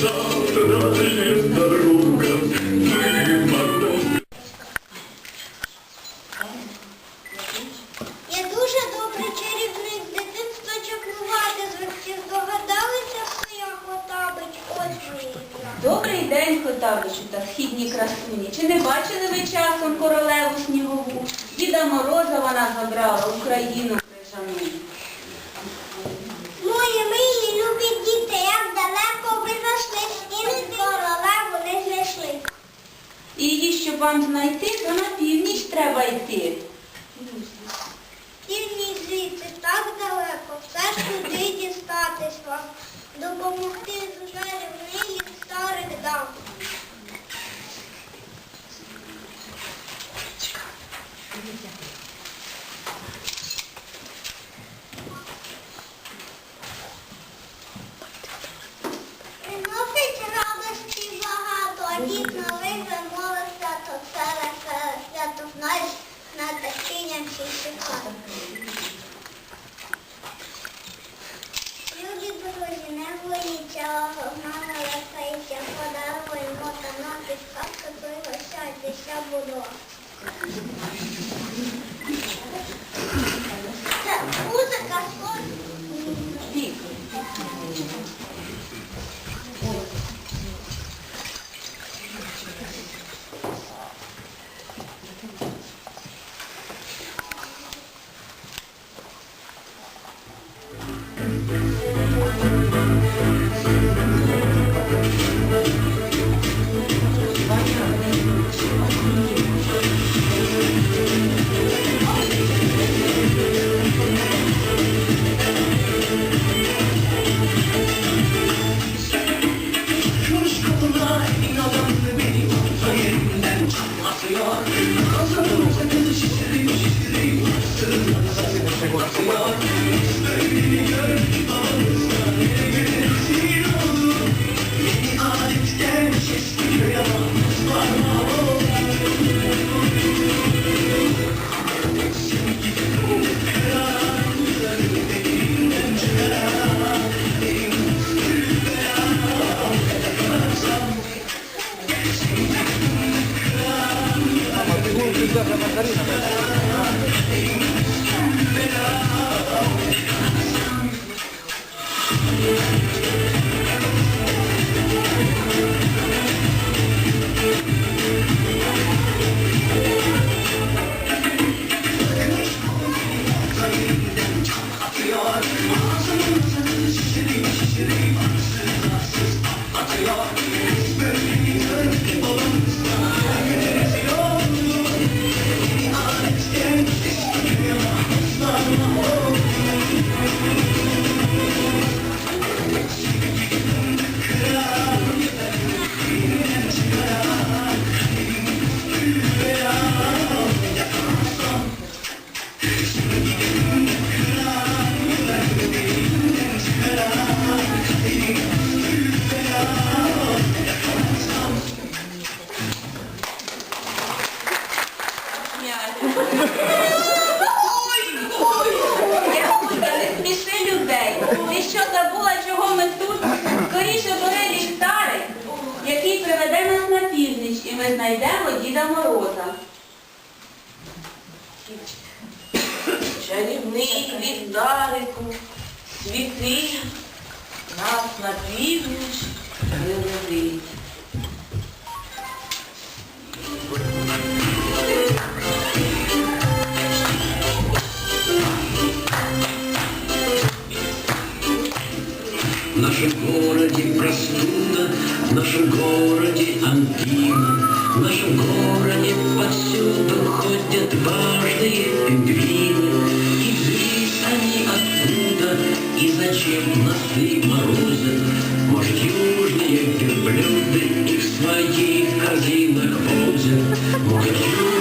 Завтра не дорога мені, чи не бачили ви часом королеву снігову? Діда Мороза вона забрала Україну крижану. Мої милі любі діти, як далеко ви знайшли, і королеву не знайшли. Її, щоб вам знайти, то на північ треба йти. Друзі, не боїться, огнана летається, подаруємо та нам підказка, то й гощайтеся було. Lord. Ягодка, не сміши людей. Ти що забула, чого ми тут? Скоріше бери ліхтарик, який приведе нас на північ, і ми знайдемо Діда Мороза. Чарівний ліхтарику, світи, нас на північ виведить. В нашем городе простуда, в нашем городе ангина, в нашем городе повсюду ходят важные пингвины. И здесь они откуда и зачем носы морозят? Может, южные верблюды их в своих корзинах возят? Может, южные